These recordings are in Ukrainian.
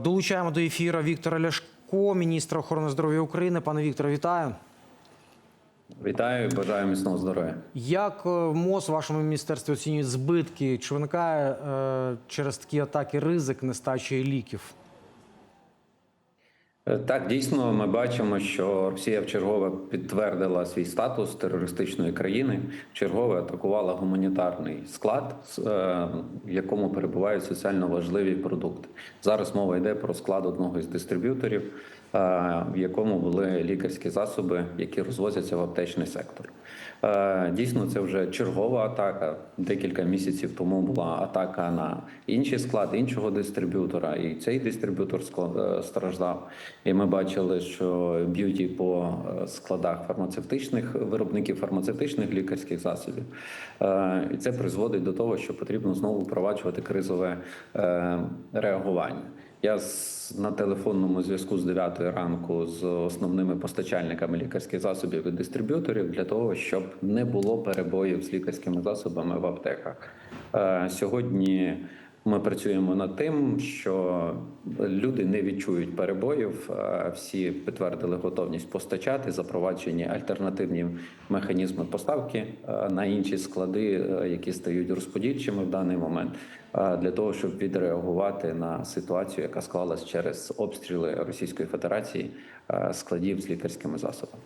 Долучаємо до ефіру Віктора Ляшко, міністра охорони здоров'я України. Пане Вікторе, вітаю. Вітаю, бажаю міцного здоров'я. Як е, МОЗ в вашому міністерстві оцінює збитки? Чи виникає е, через такі атаки ризик нестачі ліків? Е, Так, дійсно, ми бачимо, що Росія вчергове підтвердила свій статус терористичної країни, вчергове атакувала гуманітарний склад, е, в якому перебувають соціально важливі продукти. Зараз мова йде про склад одного із дистриб'юторів, е, в якому були лікарські засоби, які розвозяться в аптечний сектор. Е, Дійсно, це вже чергова атака. Декілька місяців тому була атака на інший склад іншого дистриб'ютора, і цей дистриб'ютор е, страждав. І ми бачили, що б'ють по е, складах фармацевтичних виробників фармацевтичних лікарських засобів. І це призводить до того, що потрібно знову впроваджувати кризове реагування. Я на телефонному зв'язку з 9 ранку з основними постачальниками лікарських засобів і дистриб'юторів для того, щоб не було перебоїв з лікарськими засобами в аптеках. Е, Сьогодні ми працюємо над тим, що люди не відчують перебоїв. Всі підтвердили готовність постачати, запроваджені альтернативні механізми поставки на інші склади, е, які стають розподільчими в даний момент, для того, щоб відреагувати на ситуацію, яка склалась через обстріли Російської Федерації складів з лікарськими засобами.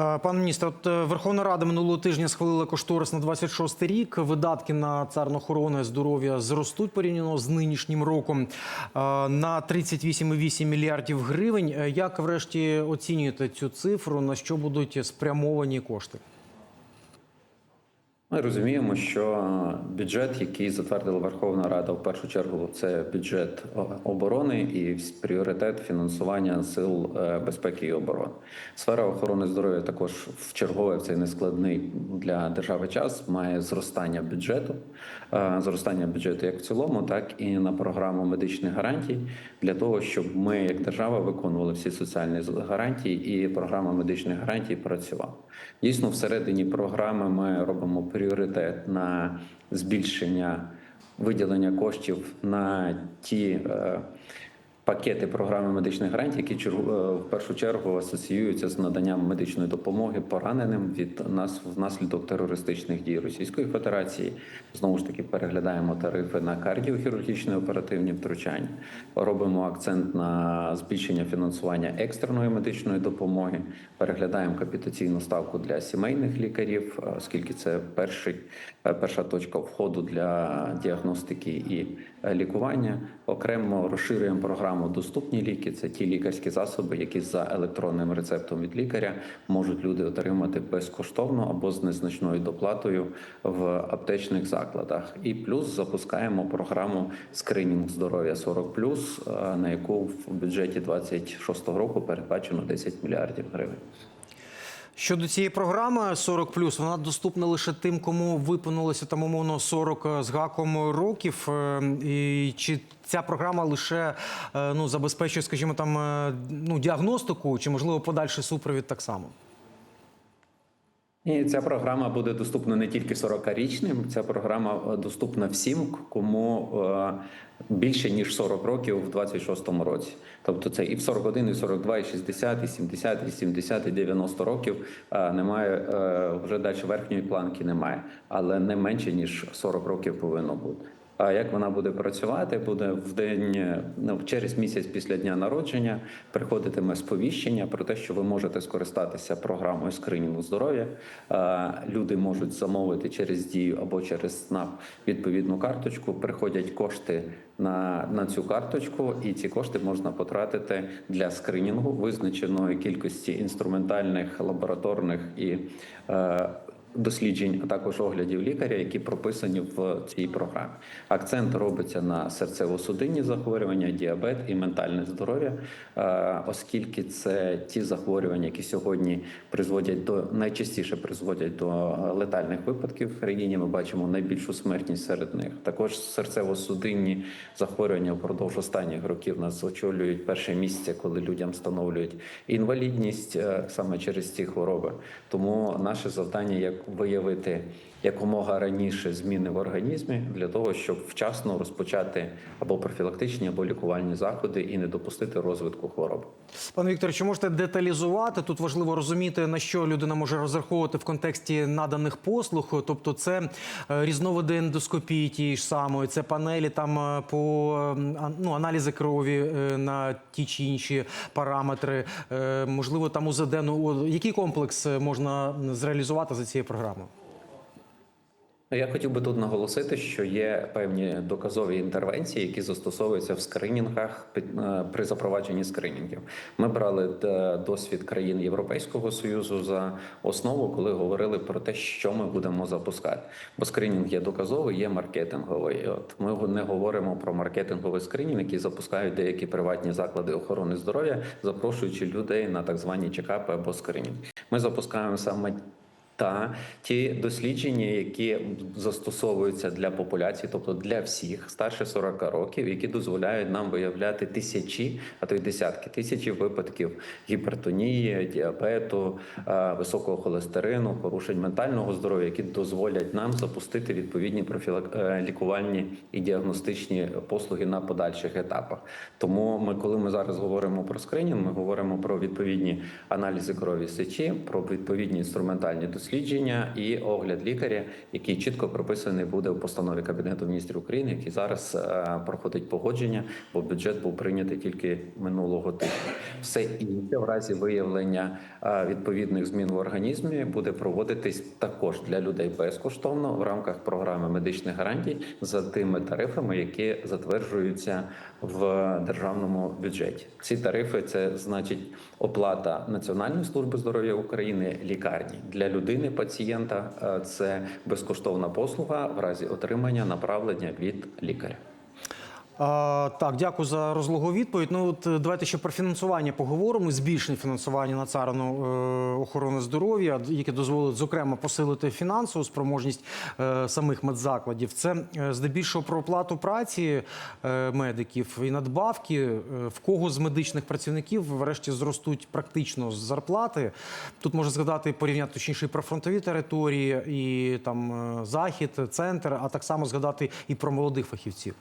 Е, Пане міністр, от е, Верховна Рада минулого тижня схвалила кошторис на 26 рік. Видатки на царну охорону здоров'я зростуть порівняно з нинішнім роком е, на 38,8 мільярдів гривень. Як врешті оцінюєте цю цифру? На що будуть спрямовані кошти? Ми розуміємо, що бюджет, який затвердила Верховна Рада, в першу чергу це бюджет оборони і пріоритет фінансування сил е, безпеки і оборони. Сфера охорони здоров'я також в чергове в цей нескладний для держави час має зростання бюджету, е, зростання бюджету як в цілому, так і на програму медичних гарантій для того, щоб ми, як держава, виконували всі соціальні гарантії, і програма медичних гарантій працювала. Дійсно, всередині програми ми робимо пріоритет на збільшення виділення коштів на ті е, пакети програми медичних гарантій, які е, в першу чергу асоціюються з наданням медичної допомоги пораненим від нас внаслідок терористичних дій Російської Федерації. Знову ж таки переглядаємо тарифи на кардіохірургічні оперативні втручання. Робимо акцент на збільшення фінансування екстреної медичної допомоги. Переглядаємо капітаційну ставку для сімейних лікарів, е, оскільки це перший, е, перша точка входу для діагностики і лікування. Окремо розширюємо програму Доступні ліки. Це ті лікарські засоби, які за електронним рецептом від лікаря можуть люди отримати безкоштовно або з незначною доплатою в аптечних закладах. І плюс запускаємо програму скринінг здоров'я 40+, е, на яку в бюджеті 26 року передбачено 10 мільярдів гривень. Щодо цієї програми 40+, вона доступна лише тим, кому виповнилося там умовно 40 з гаком років. Е, І чи ця програма лише е, ну, забезпечує, скажімо, там е, ну, діагностику, чи можливо подальший супровід так само? І ця програма буде доступна не тільки 40-річним, ця програма е, доступна всім, кому е, більше ніж 40 років в 26-му році. Тобто це і в 41, і в 42, і 60, і 70, і 70, і 90 років е, немає вже далі верхньої планки немає, але не менше ніж 40 років повинно бути. Як вона буде працювати? Буде в день ну, через місяць після дня народження приходитиме сповіщення про те, що ви можете скористатися програмою скринінгу здоров'я. Люди можуть замовити через дію або через СНАП відповідну карточку. Приходять кошти на, на цю карточку, і ці кошти можна потратити для скринінгу визначеної кількості інструментальних, лабораторних і е, досліджень, а також оглядів лікаря, які прописані в цій програмі. Акцент робиться на серцево-судинні захворювання, діабет і ментальне здоров'я, е, оскільки це ті захворювання, які сьогодні призводять до найчастіше призводять до летальних випадків в країні. Ми бачимо найбільшу смертність серед них. Також серцево-судинні захворювання впродовж останніх років нас очолюють перше місце, коли людям встановлюють інвалідність е, саме через ці хвороби. Тому наше завдання як виявити якомога раніше зміни в організмі для того, щоб вчасно розпочати або профілактичні, або лікувальні заходи і не допустити розвитку хвороби. Пане Вікторе, чи можете деталізувати? Тут важливо розуміти, на що людина може розраховувати в контексті наданих послуг. Тобто, це е, різновиди ендоскопії тієї ж самої, це панелі там е, по ем, ну, аналізи крові е, на ті чи інші параметри. Е, Можливо, там УЗД. Ну, який комплекс е, можна зреалізувати за цією програмою? Ну, Я хотів би тут наголосити, що є певні доказові інтервенції, які застосовуються в скринінгах е, при запровадженні скринінгів. Ми брали е, досвід країн Європейського союзу за основу, коли говорили про те, що ми будемо запускати. Бо скринінг є доказовий, є маркетинговий. От ми не говоримо про маркетинговий скринінг, який запускають деякі приватні заклади охорони здоров'я, запрошуючи людей на так звані чекапи або скринінг. Ми запускаємо саме та ті дослідження, які застосовуються для популяції, тобто для всіх старше 40 років, які дозволяють нам виявляти тисячі, а то й десятки тисячі випадків гіпертонії, діабету, е, високого холестерину, порушень ментального здоров'я, які дозволять нам запустити відповідні е, лікувальні і діагностичні послуги на подальших етапах. Тому ми, коли ми зараз говоримо про скринінг, ми говоримо про відповідні аналізи крові сечі, про відповідні інструментальні дослідження і огляд лікаря, який чітко прописаний буде в постанові Кабінету міністрів України, який зараз е, проходить погодження, бо бюджет був прийнятий тільки минулого тижня. Все інше в разі виявлення е, відповідних змін в організмі буде проводитись також для людей безкоштовно в рамках програми медичних гарантій за тими тарифами, які затверджуються в державному бюджеті. Ці тарифи це значить оплата Національної служби здоров'я України лікарні для людини, пацієнта. е, Це безкоштовна послуга в разі отримання направлення від лікаря. Так, дякую за розлогу відповідь. Ну от е, давайте ще про фінансування поговоримо. Збільшення фінансування на царину е, охорони здоров'я, яке дозволить зокрема посилити фінансову спроможність е, самих медзакладів. Це здебільшого про оплату праці медиків і надбавки. В кого з медичних працівників врешті зростуть практично зарплати. Тут можна згадати порівняти точніше про фронтові території, і там захід, центр, а так само згадати і про молодих фахівців.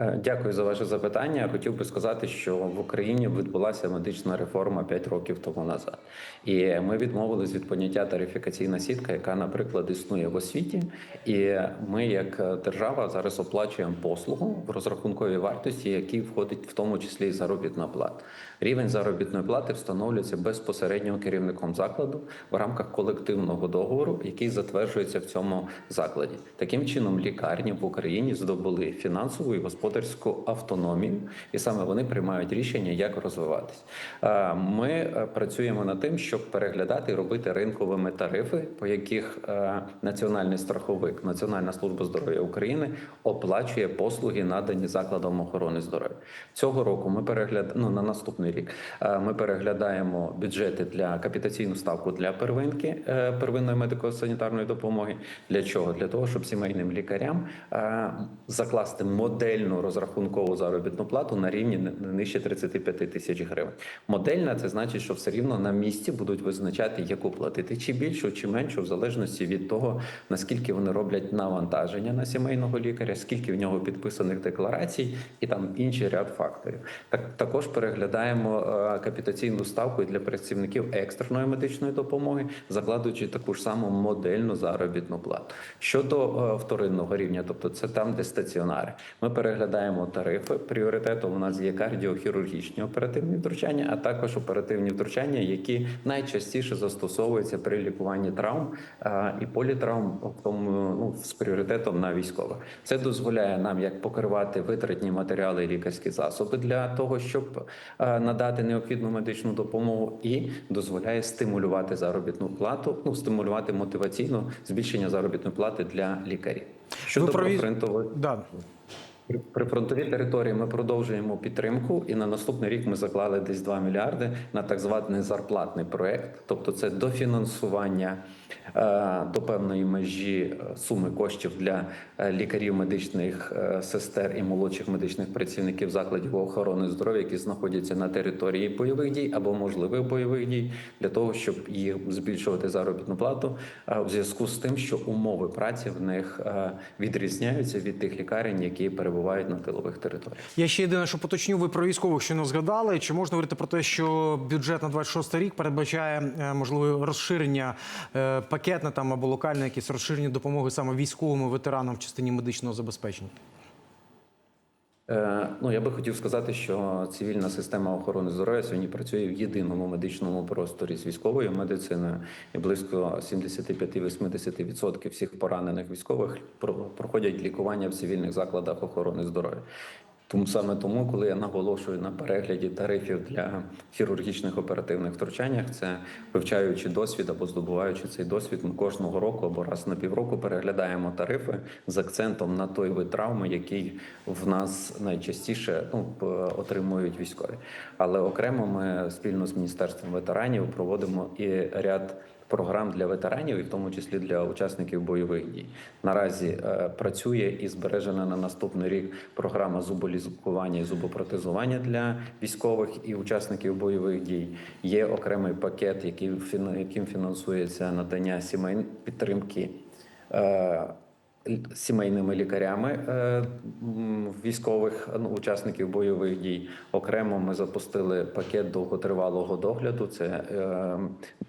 Е, Дякую за ваше запитання. Хотів би сказати, що в Україні відбулася медична реформа 5 років тому назад, і ми відмовились від поняття тарифікаційна сітка, яка, наприклад, існує в освіті. І ми, як держава, зараз оплачуємо послугу в розрахунковій вартості, які входить в тому числі і заробітна плата. Рівень заробітної плати встановлюється безпосередньо керівником закладу в рамках колективного договору, який затверджується в цьому закладі. Таким чином, лікарні в Україні здобули фінансову і господарську автономію, і саме вони приймають рішення, як розвиватись. Е, Ми е, працюємо над тим, щоб переглядати і робити ринковими тарифи, по яких е, національний страховик, Національна служба здоров'я України оплачує послуги, надані закладом охорони здоров'я. Цього року ми перегляд... ну, на наступний рік е, ми переглядаємо бюджети для капітаційну ставку для первинки е, первинної медико-санітарної допомоги. Для чого? Для того, щоб сімейним лікарям е, закласти модельну розрахункову заробітну плату на рівні не нижче 35 тисяч гривень. Модельна це значить, що все рівно на місці будуть визначати, яку платити, чи більшу, чи меншу, в залежності від того, наскільки вони роблять навантаження на сімейного лікаря, скільки в нього підписаних декларацій, і там інший ряд факторів. Так також переглядаємо е, капітаційну ставку для працівників екстреної медичної допомоги, закладуючи таку ж саму модельну заробітну плату. Щодо е, вторинного рівня, тобто це там, де стаціонари, ми переглядаємо тарифи. Пріоритетом у нас є кардіохірургічні оперативні втручання, а також оперативні втручання, які найчастіше застосовуються при лікуванні травм е, і політравм, тому ну з пріоритетом на військових. Це дозволяє нам як покривати витратні матеріали і лікарські засоби для того, щоб надати необхідну медичну допомогу, і дозволяє стимулювати заробітну плату, ну стимулювати мотиваційно збільшення заробітної плати для лікарів. Щодо провіз... профринтових Да. При- Прифронтові території ми продовжуємо підтримку, і на наступний рік ми заклали десь 2 мільярди на так званий зарплатний проект, тобто це дофінансування е, до певної межі е, суми коштів для е, лікарів, медичних сестер і молодших медичних працівників закладів охорони здоров'я, які знаходяться на території бойових дій або можливих бойових дій, для того, щоб їх збільшувати заробітну плату в зв'язку з тим, що умови праці в них відрізняються від тих лікарень, які перебувають на тилових територіях. Я ще єдине, що поточню, ви про військових щойно згадали. Чи можна говорити про те, що бюджет на 26 рік передбачає е, можливе розширення е, пакетне там або локальне якісь розширення допомоги саме військовим ветеранам в частині медичного забезпечення? Е, Ну, я би хотів сказати, що цивільна система охорони здоров'я сьогодні працює в єдиному медичному просторі з військовою медициною, і близько 75-80% всіх поранених військових про- проходять лікування в цивільних закладах охорони здоров'я. Тому саме тому, коли я наголошую на перегляді тарифів для хірургічних оперативних втручаннях, це вивчаючи досвід або здобуваючи цей досвід, ми кожного року або раз на півроку переглядаємо тарифи з акцентом на той вид травми, який в нас найчастіше ну, отримують військові. Але окремо ми спільно з міністерством ветеранів проводимо і ряд. Програм для ветеранів, і в тому числі для учасників бойових дій, наразі е, працює і збережена на наступний рік програма зуболізування і зубопротезування для військових і учасників бойових дій. Є окремий пакет, який яким фінансується надання сімейної підтримки. е, Сімейними лікарями е, військових ну, учасників бойових дій окремо ми запустили пакет довготривалого догляду. Це е,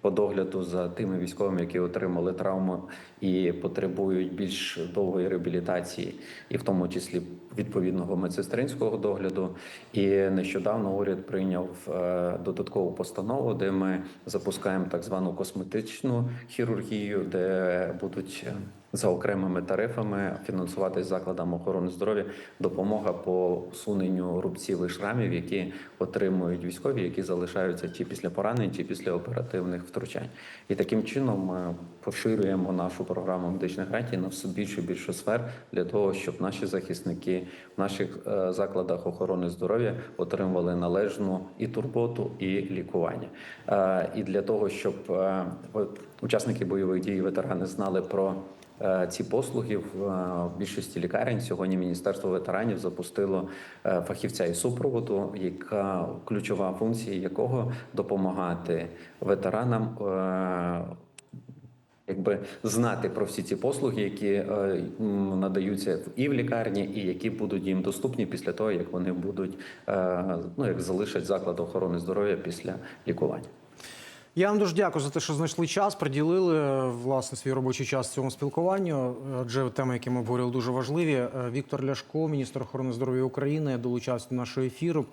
по догляду за тими військовими, які отримали травму і потребують більш довгої реабілітації, і в тому числі відповідного медсестринського догляду. І нещодавно уряд прийняв е, додаткову постанову, де ми запускаємо так звану косметичну хірургію, де будуть е, за окремими тарифами фінансуватись закладам охорони здоров'я допомога по усуненню рубців і шрамів, які отримують військові, які залишаються чи після поранень, чи після оперативних втручань. І таким чином ми поширюємо нашу програму медичних гарантій на все більше і більше сфер для того, щоб наші захисники в наших е, закладах охорони здоров'я отримували належну і турботу, і лікування. Е, І для того, щоб е, учасники бойових дій, ветерани знали про Е, Ці послуги в е, більшості лікарень сьогодні Міністерство ветеранів запустило е, фахівця із супроводу, яка ключова функція якого допомагати ветеранам. е, Якби знати про всі ці послуги, які е, надаються і в лікарні, і які будуть їм доступні після того, як вони будуть е, ну як залишать заклад охорони здоров'я після лікування. Я вам дуже дякую за те, що знайшли час, приділили е, власне свій робочий час цьому спілкуванню. Адже теми, які ми обговорили, дуже важливі. Е, Віктор Ляшко, міністр охорони здоров'я України, долучався до нашого ефіру.